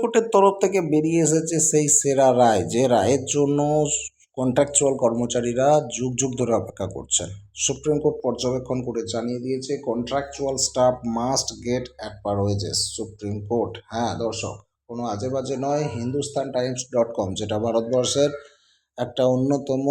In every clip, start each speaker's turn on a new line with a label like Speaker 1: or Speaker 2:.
Speaker 1: কোর্টের তরফ থেকে বেরিয়ে এসেছে সেই সেরা রায়, যে রায়ের জন্য কন্ট্রাকচুয়াল কর্মচারীরা যুগ যুগ ধরে অপেক্ষা করছেন। সুপ্রিম কোর্ট পর্যবেক্ষণ করে জানিয়ে দিয়েছে contractual staff must get at par wages Supreme Court. হ্যাঁ দর্শক, কোনো আজে বাজে নয়, হিন্দুস্তান টাইমস ডট কম, যেটা ভারতবর্ষের একটা অন্যতম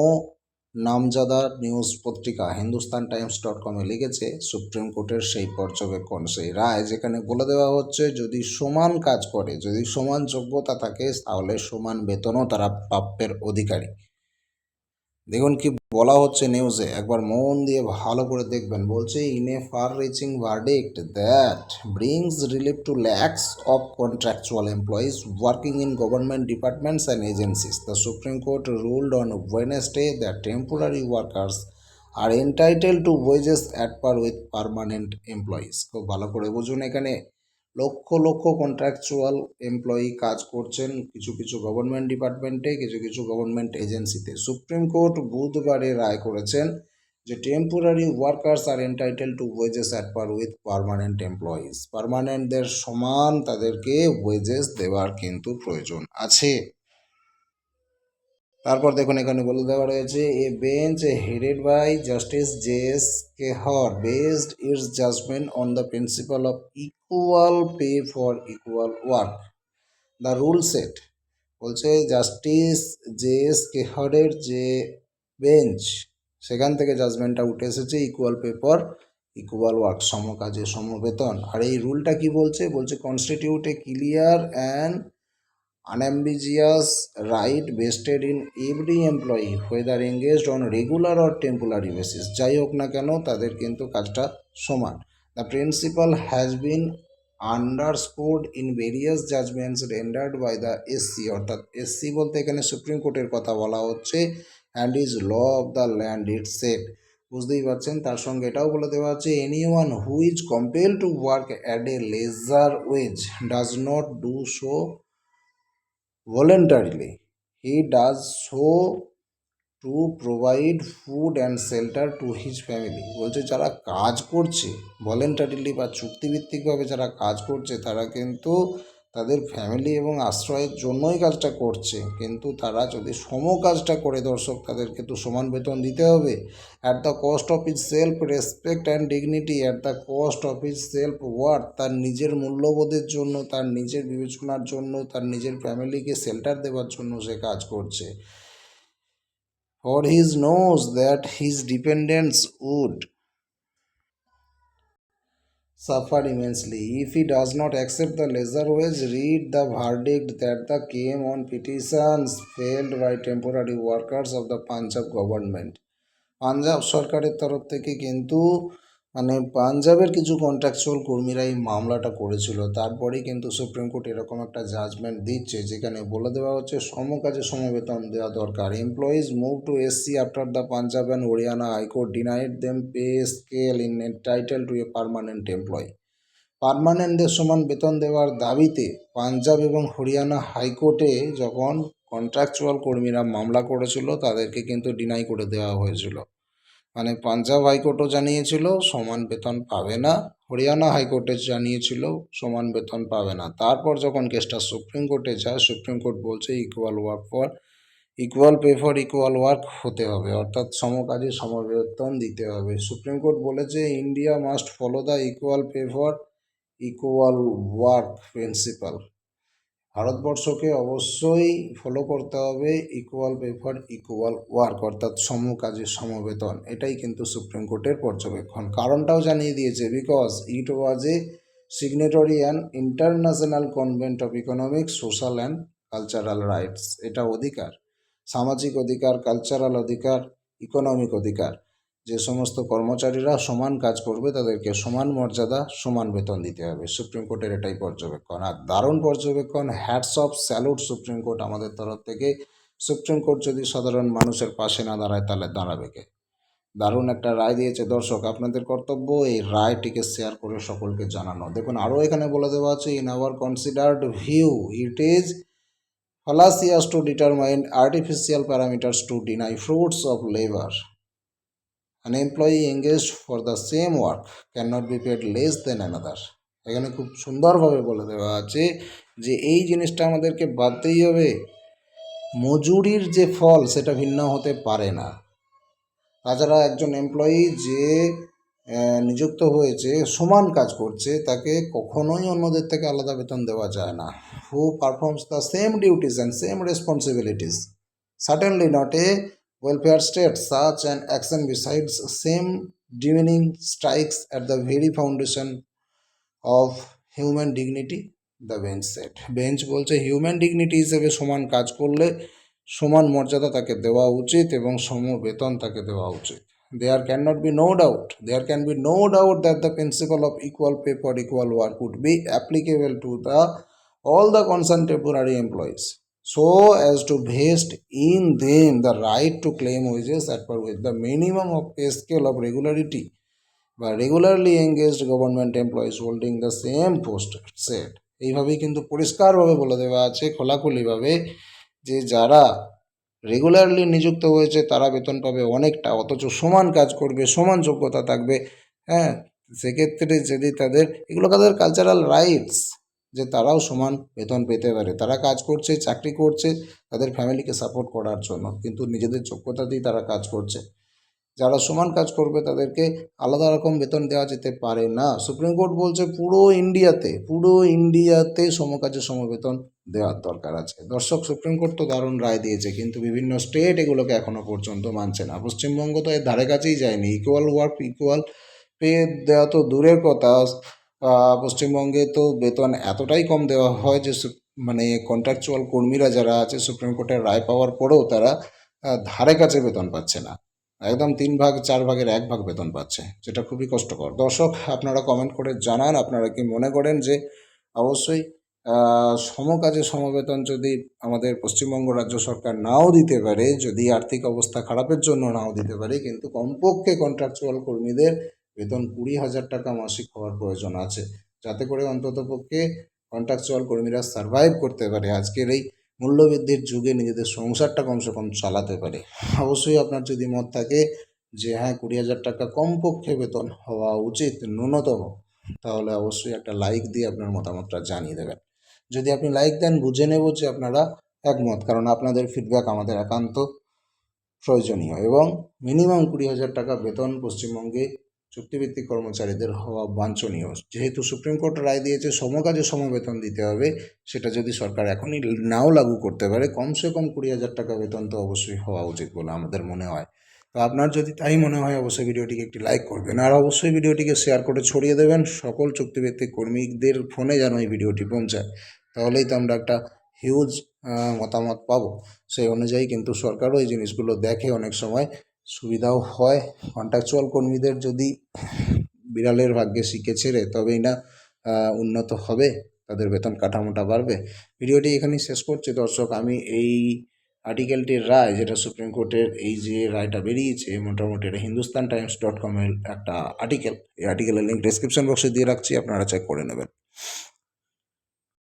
Speaker 1: নামজাদা নিউজ পত্রিকা হিন্দুস্তান টাইমস ডট কমে লিখেছে, সুপ্রিম কোর্টের সেই পর্যবেক্ষণ, সেই রায় যেখানে বলে দেওয়া হচ্ছে, যদি সমান কাজ করে, যদি সমান যোগ্যতা থাকে, তাহলে সমান বেতনও তারা প্রাপ্যের অধিকারী। দেখুন কি বলা হচ্ছে নিউজে একবার মন দিয়ে ভালো করে দেখবেন। বলছে in a far reaching verdict that brings relief to lakhs of contractual employees working in government departments and agencies the Supreme Court ruled on Wednesday that temporary workers are entitle to wages at par with permanent employees খুব ভালো করে বুঝুন এখানে। Lakh lakh contractual employee কাজ করছেন কিছু কিছু government ডিপার্টমেন্টে কিছু কিছু গভর্নমেন্ট এজেন্সিতে সুপ্রিম কোর্ট বুধবারে রায় করেছেন যে temporary workers are entitle to wages at par with permanent employees পারমানেন্টদের সমান তাদেরকে ওয়েজেস দেওয়ার কিন্তু প্রয়োজন আছে। তারপর দেখুন এখানে বলে দেওয়া রয়েছে, a bench headed by Justice J S Khehar based its judgement on the principle of equal pay for equal work the rule set বলছে জাস্টিস জে এস কেহরের যে বেঞ্চ সেখান থেকে জাজমেন্টটা উঠে এসেছে equal pay for equal work সম কাজে সম বেতন আর এই রুলটা কি বলছে? বলছে constitute a clear and unambiguous right vested in every employee, whether engaged on regular or temporary basis. যাই হোক না কেন, তাদের কিন্তু কাজটা সমান। The principle has been underscored in various judgments rendered by the SC অর্থাৎ এসসি বলতে এখানে সুপ্রিম কোর্টের কথা বলা হচ্ছে and is law of the land it set বুঝতেই পারছেন? তার সঙ্গে এটাও বলে দেওয়া আছে any one who is compel to work at a lesser wage does not do so voluntarily. He does so to provide food and shelter to his family বলছে, যারা কাজ করছে ভলেন্টারিলি বা চুক্তিভিত্তিকভাবে যারা কাজ করছে, তারা কিন্তু তাদের ফ্যামিলি এবং আশ্রয়ের জন্যই কাজটা করছে। কিন্তু তারা যদি সম কাজটা করে, দর্শক, তাদেরকে তো সমান বেতন দিতে হবে। At the cost of his self respect and dignity at the cost of his self worth তার নিজের মূল্যবোধের জন্য, তার নিজের বিবেচনার জন্য, তার নিজের ফ্যামিলিকে শেল্টার দেওয়ার জন্য সে কাজ করছে। For his knows that his dependents would suffer immensely. If he does not accept the lesser wage, read the verdict that the came on petitions failed by temporary workers of the Punjab government. Punjab সরকারের তরফ থেকে কিন্তু মানে পাঞ্জাবের কিছু contractual কর্মীরা এই মামলাটা করেছিল। তারপরেই কিন্তু সুপ্রিম কোর্ট এরকম একটা জাজমেন্ট দিচ্ছে, যেখানে বলে দেওয়া হচ্ছে সমকাজে সমবেতন দেওয়া দরকার। Employees move to SC after the Punjab and Haryana high court denied them pay scale entitled to a permanent employee পারমানেন্টদের সমান বেতন দেওয়ার দাবিতে পাঞ্জাব এবং হরিয়ানা হাইকোর্টে যখন কন্ট্রাকচুয়াল কর্মীরা মামলা করেছিল, তাদেরকে কিন্তু ডিনাই করে দেওয়া হয়েছিল। মানে পাঞ্জাব হাইকোর্টও জানিয়েছিল, সমান বেতন পাবে না। হরিয়ানা হাইকোর্টে জানিয়েছিল, সমান বেতন পাবে না। তারপর যখন কেসটা সুপ্রিম কোর্টে যায়, সুপ্রিম কোর্ট বলছে equal work for equal pay for equal work হতে হবে। অর্থাৎ সমকাজে সমবেতন দিতে হবে। সুপ্রিম কোর্ট বলেছে India must follow the equal pay for equal work principle ভারতবর্ষকে অবশ্যই ফলো করতে হবে ইকুয়াল পেপার ইকুয়াল ওয়ার্ক অর্থাৎ সম কাজে সমবেতন। এটাই কিন্তু সুপ্রিম কোর্টের পর্যবেক্ষণ। কারণটাও জানিয়ে দিয়েছে because it was a signatory and international convent of economic social and cultural rights এটা অধিকার, সামাজিক অধিকার কালচারাল অধিকার ইকোনমিক অধিকার। যে সমস্ত কর্মচারীরা সমান কাজ করবে, তাদেরকে সমান মর্যাদা, সমান বেতন দিতে হবে। সুপ্রিম কোর্টের এটাই পর্যবেক্ষণ। আর দারুণ পর্যবেক্ষণ hats off salute supreme court আমাদের তরফ থেকে। সুপ্রিম কোর্ট যদি সাধারণ মানুষের পাশে না দাঁড়ায়, তাহলে দাঁড়াবে কে? দারুণ একটা রায় দিয়েছে দর্শক। আপনাদের কর্তব্য এই রায়টিকে শেয়ার করে সকলকে জানানো। দেখুন, আরও এখানে বলে দেওয়া আছে in our considered view it is fallacious to determine artificial parameters to deny fruits of labor. An employee engaged for the same work cannot be paid less than another. এখানে খুব সুন্দরভাবে বলে দেওয়া আছে যে এই জিনিসটা আমাদেরকে বাদতেই হবে। মজুরির যে ফল সেটা ভিন্ন হতে পারে না। তাছাড়া একজন এমপ্লয়ি যে নিযুক্ত হয়েছে, সমান কাজ করছে, তাকে কখনোই অন্যদের থেকে আলাদা বেতন দেওয়া যায় না। Who performs the same duties and same responsibilities certainly not a welfare state such an action besides same demeaning strikes at the very foundation of human dignity the bench said bench বলছে human dignity হিসেবে সমান কাজ করলে সমান মর্যাদা তাকে দেওয়া উচিত এবং সম বেতন তাকে দেওয়া উচিত there can not be no doubt there can be no doubt that the principle of equal pay for equal work would be applicable to the all the concerned temporary employees so as to vest in them the right to claim wages at per with the minimum of pay scale of regularity by regularly engaged government employees holding the same post said এইভাবেই কিন্তু পরিষ্কারভাবে বলে দেওয়া আছে খোলাখুলিভাবে যে যারা regularly নিযুক্ত হয়েছে তারা বেতন পাবে অনেকটা অথচ সমান কাজ করবে সমান যোগ্যতা থাকবে হ্যাঁ সেক্ষেত্রে যদি তাদের এগুলো তাদের কালচারাল রাইটস যে তারাও সমান বেতন পেতে পারে। তারা কাজ করছে, চাকরি করছে তাদের ফ্যামিলিকে সাপোর্ট করার জন্য, কিন্তু নিজেদের যোগ্যতা দিয়ে তারা কাজ করছে। যারা সমান কাজ করবে তাদেরকে আলাদা রকম বেতন দেওয়া যেতে পারে না। সুপ্রিম কোর্ট বলছে পুরো ইন্ডিয়াতে পুরো ইন্ডিয়াতে সমকাজে সমবেতন দেওয়ার দরকার আছে। দর্শক, সুপ্রিম কোর্ট তো দারুণ রায় দিয়েছে, কিন্তু বিভিন্ন স্টেট এগুলোকে এখনও পর্যন্ত মানছে না। পশ্চিমবঙ্গ তো এর ধারে কাছেই যায়নি। ইকুয়াল ওয়ার্ক ইকুয়াল পে দেওয়া তো দূরের কথা। পশ্চিমবঙ্গে তো বেতন এতটাই কম দেওয়া হয় যে মানে কন্ট্রাকচুয়াল কর্মীরা যারা আছে সুপ্রিম কোর্টের রায় পাওয়ার পরেও তারা ধারে কাছে বেতন পাচ্ছে না। একদম তিন ভাগ, চার ভাগের এক ভাগ বেতন পাচ্ছে, যেটা খুবই কষ্টকর। দর্শক, আপনারা কমেন্ট করে জানান, আপনারা কি মনে করেন যে অবশ্যই সমকাজে সমবেতন যদি আমাদের পশ্চিমবঙ্গ রাজ্য সরকার নাও দিতে পারে, যদি আর্থিক অবস্থা খারাপের জন্য নাও দিতে পারে, কিন্তু কমপক্ষে কন্ট্রাকচুয়াল কর্মীদের বেতন কুড়ি হাজার টাকা মাসিক হওয়ার প্রয়োজন আছে। যাতে করে অন্ততপক্ষে কন্ট্রাকচুয়াল কর্মীরা সার্ভাইভ করতে পারে। আজকের এই মূল্যবৃদ্ধির যুগে নিজেদের সংসারটা কমসে কম চালাতে পারে। অবশ্যই আপনার যদি মত থাকে যে হ্যাঁ কুড়ি হাজার টাকা কমপক্ষে বেতন হওয়া উচিত, ন্যূনতম, তাহলে অবশ্যই একটা লাইক দিয়ে আপনার মতামতটা জানিয়ে দেবেন। যদি আপনি লাইক দেন, বুঝে নেব যে আপনারা একমত, কারণ আপনাদের ফিডব্যাক আমাদের একান্ত প্রয়োজনীয়। এবং মিনিমাম কুড়ি হাজার টাকা বেতন পশ্চিমবঙ্গে চুক্তিভিত্তিক কর্মচারীদের হওয়া বাঞ্ছনীয়। যেহেতু সুপ্রিম কোর্ট রায় দিয়েছে, সমকাজে সমবেতন দিতে হবে, সেটা যদি সরকার এখনই নাও লাগু করতে পারে, কমসে কম কুড়ি হাজার টাকা বেতন তো অবশ্যই হওয়া উচিত বলে আমাদের মনে হয়। তো আপনার যদি তাই মনে হয়, অবশ্যই ভিডিওটিকে একটি লাইক করবেন। আর অবশ্যই ভিডিওটিকে শেয়ার করে ছড়িয়ে দেবেন। সকল চুক্তিভিত্তিক কর্মীদের ফোনে যেন এই ভিডিওটি পৌঁছায়। তাহলেই তো আমরা একটা হিউজ মতামত পাবো। সেই অনুযায়ী কিন্তু সরকারও এই জিনিসগুলো দেখে অনেক সময় সুবিধাও হয়। কন্ট্রাকচুয়াল কর্মীদের যদি বিড়ালের ভাগ্যে শিখে ছেড়ে তবেই না উন্নত হবে, তাদের বেতন কাঠামোটা বাড়বে। ভিডিওটি এখানেই শেষ করছি। দর্শক, আমি এই আর্টিকেলটির রায়, যেটা সুপ্রিম কোর্টের এই যে রায়টা বেরিয়েছে, মোটামুটি এটা হিন্দুস্তান টাইমস ডট কমের একটা আর্টিকেল এই আর্টিকেলের লিঙ্ক ডিসক্রিপশন বক্সে দিয়ে রাখছি, আপনারা চেক করে নেবেন।